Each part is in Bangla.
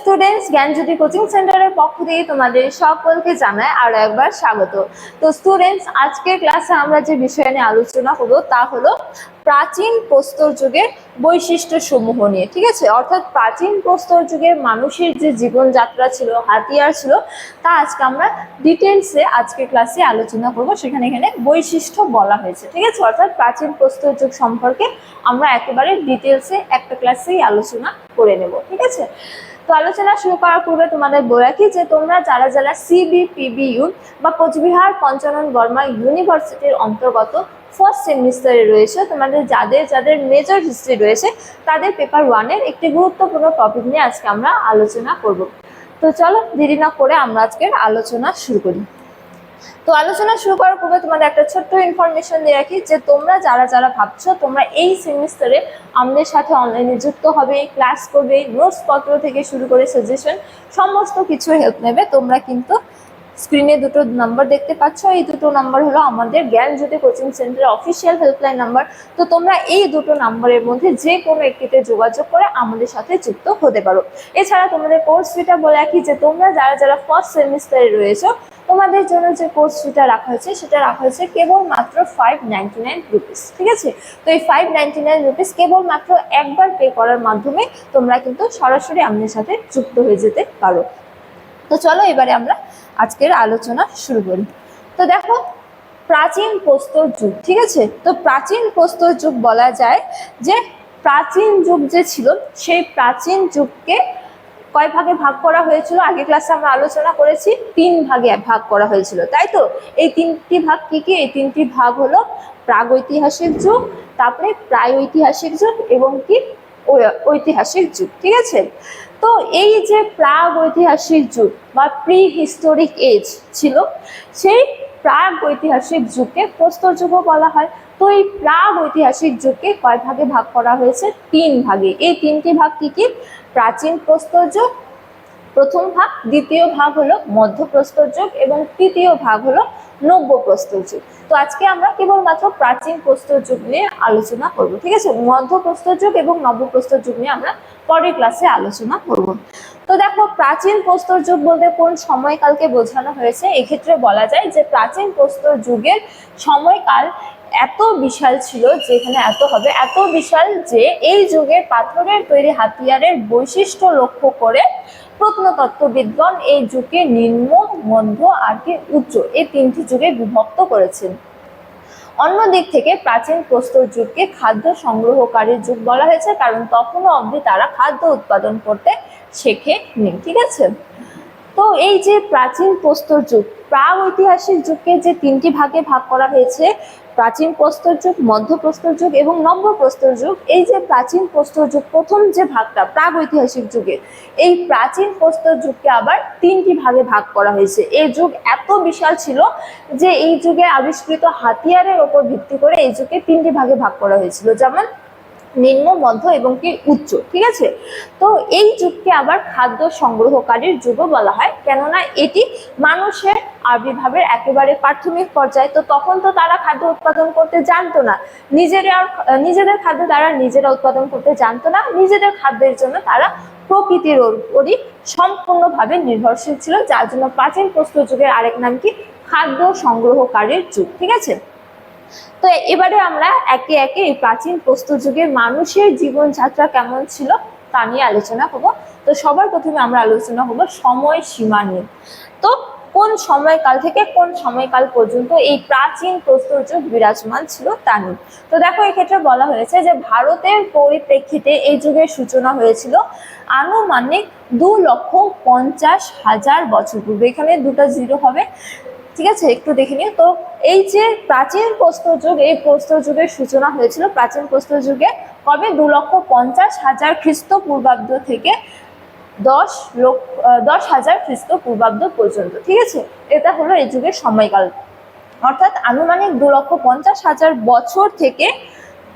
স্টুডেন্টস জ্ঞানজ্যোতি কোচিং সেন্টারের পক্ষ থেকে তোমাদের সকলকে জানায় আরও একবার স্বাগত। তো স্টুডেন্টস আজকের ক্লাসে আমরা যে বিষয় নিয়ে আলোচনা করব তা হলো প্রাচীন প্রস্তর যুগের বৈশিষ্ট্য সমূহ নিয়ে, ঠিক আছে? অর্থাৎ প্রাচীন প্রস্তর যুগের মানুষের যে জীবনযাত্রা ছিল, হাতিয়ার ছিল, তা আজকে আমরা ডিটেলসে আজকের ক্লাসে আলোচনা করব। সেখানে এখানে বৈশিষ্ট্য বলা হয়েছে, ঠিক আছে? অর্থাৎ প্রাচীন প্রস্তর যুগ সম্পর্কে আমরা একেবারে ডিটেলসে একটা ক্লাসেই আলোচনা করে নেব, ঠিক আছে? তো আলোচনা শুরু করার পূর্বে তোমাদের বলে রাখি যে তোমরা যারা যারা সিবিপিবিইউ বা কোচবিহার পঞ্চানন বর্মা ইউনিভার্সিটির অন্তর্গত ফার্স্ট সেমিস্টারে রয়েছে, তোমাদের যাদের যাদের মেজর হিস্ট্রি রয়েছে, তাদের পেপার ওয়ানের একটি গুরুত্বপূর্ণ টপিক নিয়ে আজকে আমরা আলোচনা করব। তো চলো দেরি না করে আমরা আজকের আলোচনা শুরু করি। তো আলোচনা শুরু করার পূর্বে তোমাদের একটা ছোট্ট ইনফরমেশন দিয়ে রাখি যে তোমরা যারা যারা ভাবছ, তোমরা এই সেমিস্টারে আমাদের সাথে অনলাইনে যুক্ত হবে ক্লাস করবে নোটস পত্র থেকে শুরু করে সাজেশন সমস্ত কিছু হেল্প নেবে, তোমরা কিন্তু স্ক্রিনে দুটো নাম্বার দেখতে পাচ্ছ। এই দুটো নাম্বার হলো আমাদের জ্ঞান জ্যোতি কোচিং সেন্টারের অফিসিয়াল হেল্পলাইন নাম্বার তো তোমরা এই দুটো নাম্বারের মধ্যে যে কোনো একটিতে যোগাযোগ করে আমাদের সাথে যুক্ত হতে পারো। এছাড়া তোমাদের কোর্স ফিটা বলে রাখি যে তোমরা যারা যারা ফার্স্ট সেমিস্টারে রয়েছো, তোমাদের জন্য যে কোর্স ফিটা রাখা হয়েছে, সেটা রাখা হয়েছে কেবলমাত্র ফাইভ নাইনটি নাইন রুপিস ঠিক আছে? তো এই ফাইভ নাইনটি নাইন রুপিস কেবলমাত্র একবার পে করার মাধ্যমে তোমরা কিন্তু সরাসরি আমাদের সাথে যুক্ত হয়ে যেতে পারো। তো চলো এবারে আমরা আজকের আলোচনা শুরু করি। তো দেখো, প্রাচীন প্রস্তর যুগ, ঠিক আছে? তো প্রাচীন প্রস্তর যুগ বলা যায় যে প্রাচীন যুগ যে ছিল, সেই প্রাচীন যুগকে কয় ভাগে ভাগ করা হয়েছিল? আগে ক্লাসে আমরা আলোচনা করেছি, তিন ভাগে ভাগ করা হয়েছিল, তাই তো? এই তিনটি ভাগ কি কি? এই তিনটি ভাগ হলো প্রাগৈতিহাসিক যুগ, তারপরে প্রায় ঐতিহাসিক যুগ এবং কি ঐতিহাসিক যুগ, ঠিক আছে? তো এই যে প্রাগ ঐতিহাসিক যুগ বা প্রি হিস্টোরিক এজ ছিল, সেই প্রাগ ঐতিহাসিক যুগকে প্রস্তর যুগও বলা হয়। তো এই প্রাগ ঐতিহাসিক যুগকে কয় ভাগে ভাগ করা হয়েছে? তিন ভাগে। এই তিনটি ভাগ কি কি? প্রাচীন প্রস্তর যুগ, প্রথম ভাগ, দ্বিতীয় ভাগ হলো মধ্যপ্রস্তর যুগ এবং তৃতীয় ভাগ হলো নব্য প্রস্তর যুগ তো আজকে আমরা কেবলমাত্র প্রাচীন প্রস্তর যুগ নিয়ে আলোচনা করব, ঠিক আছে? মধ্যপ্রস্তর যুগ এবং নব্যপ্রস্তর যুগ নিয়ে আমরা পরের ক্লাসে আলোচনা করব। তো দেখো, প্রাচীন প্রস্তর যুগ বলতে কোন সময়কালকে বোঝানো হয়েছে? এক্ষেত্রে বলা যায় যে প্রাচীন প্রস্তর যুগের সময়কাল এত বিশাল ছিল যেখানে এত হবে, এত বিশাল যে এই যুগের পাথরের তৈরি হাতিয়ারের বৈশিষ্ট্য লক্ষ্য করে প্রত্নতত্ত্ববিদগণ এই যুগে নিম্ন, মধ্য আর কি উচ্চ এই তিনটি যুগে বিভক্ত করেছেন। অন্য দিক থেকে প্রাচীন প্রস্তর যুগকে খাদ্য সংগ্রহকারী যুগ বলা হয়েছে, কারণ তখনও অবধি তারা খাদ্য উৎপাদন করতে শেখে নেই ঠিক আছে? তো এই যে প্রাচীন প্রস্তর যুগ প্রাগ ঐতিহাসিক যুগকে যে তিনটি ভাগে ভাগ করা হয়েছে, প্রাচীন প্রস্তর যুগ, মধ্য প্রস্তর যুগ এবং নব্য প্রস্তর যুগ, এই যে প্রাচীন প্রস্তর যুগ, প্রথম যে ভাগটা প্রাগ ঐতিহাসিক যুগের এই প্রাচীন প্রস্তর যুগকে আবার তিনটি ভাগে ভাগ করা হয়েছে। এই যুগ এত বিশাল ছিল যে এই যুগে আবিষ্কৃত হাতিয়ারের ওপর ভিত্তি করে এই যুগকে তিনটি ভাগে ভাগ করা হয়েছিল। যেমন নিম্ন, মধ্য এবং কি উচ্চ, ঠিক আছে? তো এই যুগকে আবার খাদ্য সংগ্রহকারীর যুগও বলা হয়। কেননা এটি মানুষের আবির্ভাবের একেবারে প্রাথমিক পর্যায়ে। তো তখন তো তারা খাদ্য উৎপাদন করতে জানতো না। নিজেরা নিজেদের খাদ্য তারা নিজেরা উৎপাদন করতে জানতো না। নিজেদের খাদ্যের জন্য তারা প্রকৃতির উপরই সম্পূর্ণভাবে নির্ভরশীল ছিল। যার জন্য প্রাচীন প্রস্তর যুগের আরেক নাম কি? খাদ্য সংগ্রহকারীর যুগ, ঠিক আছে? তো এবারে আমরা একে একে এই প্রাচীন প্রস্তর যুগের মানুষের জীবনযাত্রা কেমন ছিল তা নিয়ে আলোচনা করব। তো সবার প্রথমে আমরা আলোচনা করব সময় সীমা নিয়ে। তো কোন সময়কাল থেকে কোন সময়কাল পর্যন্ত এই প্রাচীন প্রস্তর যুগ বিরাজমান ছিল তা নিয়ে। তো দেখো, এক্ষেত্রে বলা হয়েছে যে ভারতের পরিপ্রেক্ষিতে এই যুগের সূচনা হয়েছিল আনুমানিক দু লক্ষ পঞ্চাশ হাজার বছর পূর্বে। এখানে দুটো জিরো হবে। ঠিক আছে? একটু দেখে নিও। তো এই যে প্রাচীন প্রস্তর যুগ, এই প্রস্তর যুগের সূচনা হয়েছিল প্রাচীন প্রস্তর যুগে। কবে? দু লক্ষ পঞ্চাশ হাজার খ্রিস্টপূর্বাব্দ থেকে দশ লক্ষ দশ হাজার খ্রিস্টপূর্বাব্দ পর্যন্ত। ঠিক আছে? এটা হলো এই যুগের সময়কাল। অর্থাৎ আনুমানিক দু লক্ষ পঞ্চাশ হাজার বছর থেকে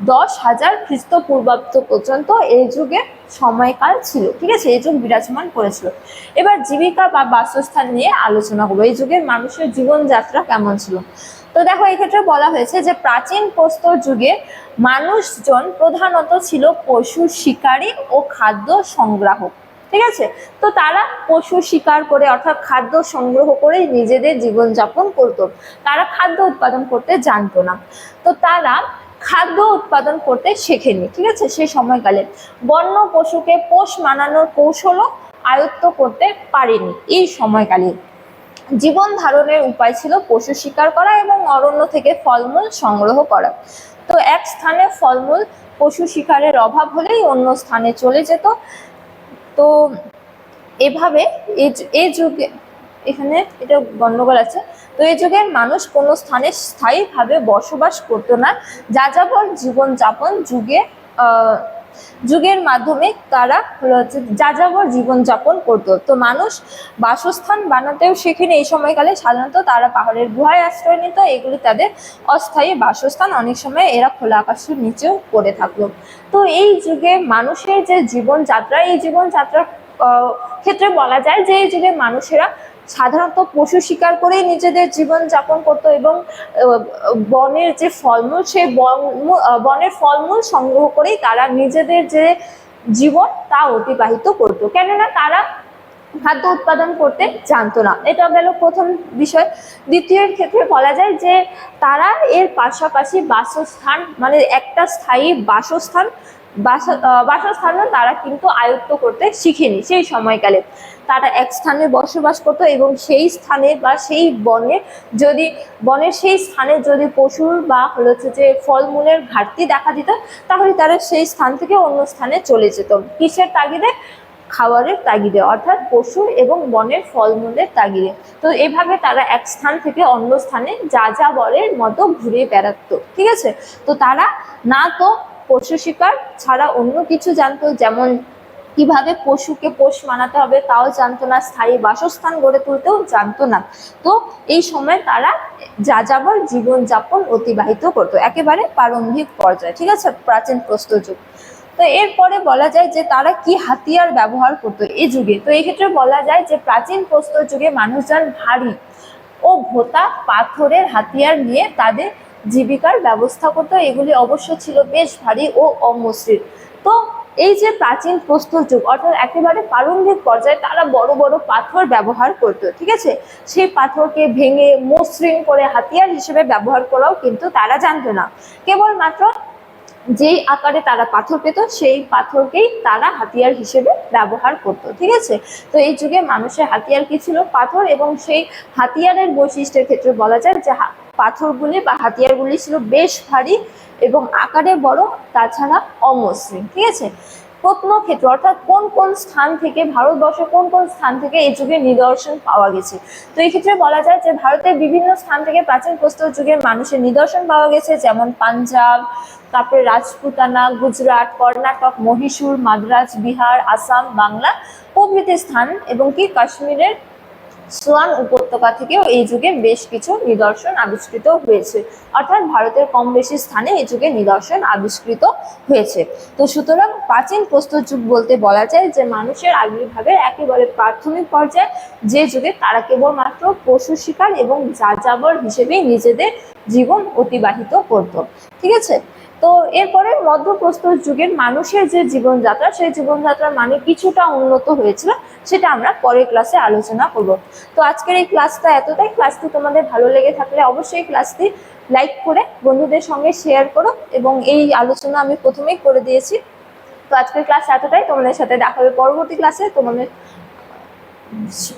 দশ হাজার খ্রিস্টপূর্বাব্দ পর্যন্ত এই যুগে সময়কাল ছিল। ঠিক আছে? এই যুগ বিরাজমান করেছিল। এবার জীবিকা বা বাসস্থান নিয়ে আলোচনা করব। এই যুগের মানুষের জীবনযাত্রা কেমন ছিল? তো দেখো, এক্ষেত্রে বলা হয়েছে যে প্রাচীন প্রস্তর যুগে মানুষজন প্রধানত ছিল পশু শিকারী ও খাদ্য সংগ্রাহক। ঠিক আছে? তো তারা পশু শিকার করে, অর্থাৎ খাদ্য সংগ্রহ করে নিজেদের জীবনযাপন করত। তারা খাদ্য উৎপাদন করতে জানতো না। তো তারা খাদ্য উৎপাদন করতে শেখেনি ঠিক আছে? সেই সময়কালে। বন্য পশুকে পোষ মানানোর কৌশলও আয়ত্ত করতে পারেনি এই সময়কালে। জীবন ধারণের উপায় ছিল পশু শিকার করা এবং অরণ্য থেকে ফলমূল সংগ্রহ করা। তো এক স্থানে ফলমূল পশু শিকারের অভাব হলেই অন্য স্থানে চলে যেত। তো এভাবে এই যুগে এখানে এটা গন্ডগোল আছে। তো এই যুগের মানুষ কোনো স্থানে স্থায়ীভাবে বসবাস করতো না। যা যাযাবর জীবনযাপন যুগে যুগের মাধ্যমে তারা হচ্ছে যাযাবর জীবনযাপন করতো। তো মানুষ বাসস্থান বানাতেও শেখেনি এই সময়কালে। সাধারণত তারা পাহাড়ের গুহায় আশ্রয় নিত। এগুলি তাদের অস্থায়ী বাসস্থান। অনেক সময় এরা খোলা আকাশের নিচেও পড়ে থাকল তো এই যুগে মানুষের যে জীবনযাত্রা, এই জীবনযাত্রার ক্ষেত্রে বলা যায় যে এই যুগে মানুষেরা সাধারণত পশু শিকার করেই নিজেদের জীবন যাপন করতো এবং বনের যে ফলমূল, সেই বন- বনের ফলমূল সংগ্রহ করেই তারা নিজেদের যে জীবন তা অতিবাহিত করতো। কেননা তারা খাদ্য উৎপাদন করতে জানতো না। এটা গেল প্রথম বিষয়। দ্বিতীয় ক্ষেত্রে বলা যায় যে তারা এর পাশাপাশি বাসস্থান মানে একটা স্থায়ী বাসস্থান বাসস্থানও তারা কিন্তু আয়ত্ত করতে শিখেনি সেই সময়কালে। তারা এক স্থানে বসবাস করতো এবং সেই স্থানে বা সেই বনে যদি, বনের সেই স্থানে যদি পশুর বা হচ্ছে যে ফলমূলের ঘাটতি দেখা দিত, তাহলে তারা সেই স্থান থেকে অন্য স্থানে চলে যেত। কিসের তাগিদে? খাবারের তাগিদে, অর্থাৎ পশু এবং বনের ফলমূলের তাগিদে। তো এভাবে তারা এক স্থান থেকে অন্য স্থানে যা যা বলের মতো ঘুরে বেড়াতো, ঠিক আছে? তো তারা না তো পশু শিকার ছাড়া অন্য কিছু জানতো, যেমন কীভাবে পশুকে পোষ মানাতে হবে তাও জানতো না, স্থায়ী বাসস্থান গড়ে তুলতেও জানতো না। তো এই সময় তারা যা যাযাবর জীবনযাপন অতিবাহিত করতো, একেবারে প্রারম্ভিক পর্যায়ে, ঠিক আছে? প্রাচীন প্রস্তর যুগ। তো এরপরে বলা যায় যে তারা কি হাতিয়ার ব্যবহার করতো এই যুগে? তো এই ক্ষেত্রে বলা যায় যে প্রাচীন প্রস্তর যুগে মানুষজন ভারী ও ভোতা পাথরের হাতিয়ার নিয়ে তাদের জীবিকার ব্যবস্থা করতো এগুলি অবশ্য ছিল বেশ ভারী ও অমসৃণ। তো এই যে প্রাচীন প্রস্তর যুগ, অর্থাৎ একেবারে প্রারম্ভিক পর্যায়ে তারা বড় বড় পাথর ব্যবহার করতো, ঠিক আছে? সেই পাথরকে ভেঙে মসৃণ করে হাতিয়ার হিসেবে ব্যবহার করাও কিন্তু তারা জানতো না। কেবলমাত্র যেই আকারে তারা পাথর পেত, সেই পাথরকেই তারা হাতিয়ার হিসেবে ব্যবহার করতো, ঠিক আছে? তো এই যুগে মানুষের হাতিয়ার কি ছিল? পাথর এবং সেই হাতিয়ারের বৈশিষ্ট্যের ক্ষেত্রে বলা যায় যে পাথরগুলি বা হাতিয়ারগুলি ছিল বেশ ভারী এবং আকারে বড় তাছাড়া অমসৃণ, ঠিক আছে? প্রত্নক্ষেত্র, অর্থাৎ কোন কোন স্থান থেকে ভারতবর্ষের কোন কোন স্থান থেকে এই যুগের নিদর্শন পাওয়া গেছে? তো এই ক্ষেত্রে বলা যায় যে ভারতের বিভিন্ন স্থান থেকে প্রাচীন প্রস্তর যুগের মানুষের নিদর্শন পাওয়া গেছে, যেমন পাঞ্জাব, তারপরে রাজপুতানা, গুজরাট, কর্ণাটক, মহীশূর, মাদ্রাজ, বিহার, আসাম, বাংলা প্রভৃতি স্থান এবং কি? কাশ্মীরের সোয়ান উপত্যকা থেকেও এই যুগে বেশ কিছু নিদর্শন আবিষ্কৃত হয়েছে। অর্থাৎ ভারতের কম বেশি স্থানে এই যুগে নিদর্শন আবিষ্কৃত হয়েছে। তো সুতরাং প্রাচীন প্রস্তর যুগ বলতে বলা যায় যে মানুষের আবির্ভাবের একেবারে প্রাথমিক পর্যায়ে যে যুগে তারা কেবলমাত্র পশু শিকার এবং যাযাবর হিসেবেই নিজেদের জীবন অতিবাহিত করত। ঠিক আছে? তো এরপরে মধ্যপ্রস্তর যুগের মানুষের যে জীবনযাত্রা, সেই জীবনযাত্রার মানে কিছুটা উন্নত হয়েছিল, সেটা আমরা পরের ক্লাসে আলোচনা করব। তো আজকের এই ক্লাসটা এতটাই। ক্লাসটি তোমাদের ভালো লেগে থাকলে অবশ্যই ক্লাসটি লাইক করে, বন্ধুদের সঙ্গে শেয়ার করো এবং এই আলোচনা আমি প্রথমেই করে দিয়েছি। তো আজকের ক্লাস এতটাই। তোমাদের সাথে দেখা হবে পরবর্তী ক্লাসে তোমাদের